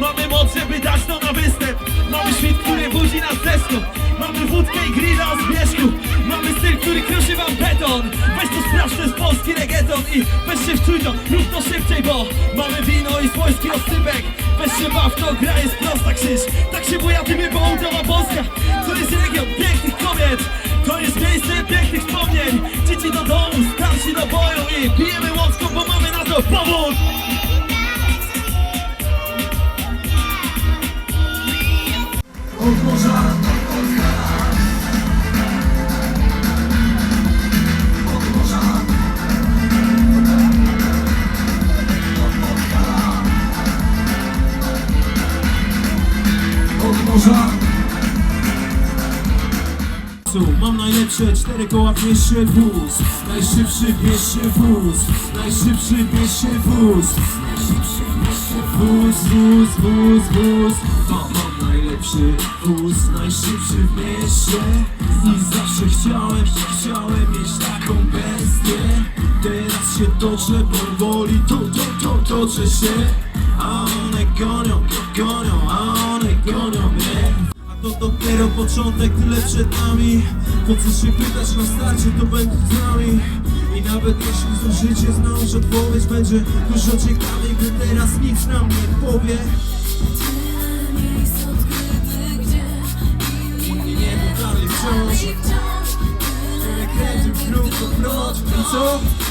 Mamy moc, żeby dać to na występ. Mamy świt, który budzi nas deską. Mamy wódkę i grilla o zmierzchu. Mamy styl, który kruszy wam beton. Weź to sprawdź, to jest polski reggaeton I weź się wczuj to, rób to szybciej, bo Mamy wino i swojski osypek Weź się baw, to gra jest prosta krzyż Tak się buja tymi południowa Polska. To jest reggaeton Od morza Od morza Od morza Mam najlepsze cztery koła pieszy wóz. Najszybszy pieszy wóz. Najszybszy pieszy wóz. Najszybszy pieszy wóz, wóz, wóz, wóz. Mam, mam najlepszy wóz Najszybszy w mieście. I zawsze chciałem, chciałem mieć taką bestię. Teraz się toczę powoli, to, to, to, toczę się. A one gonią, gonią, a one gonią mnie. A to dopiero początek, tyle przed nami. Po co się pytać na starcie, to będzie z nami. I nawet jeśli zdążycie znaleźć odpowiedź Będzie dużo ciekawiej, gdy teraz nic nam nie powie of blood. And so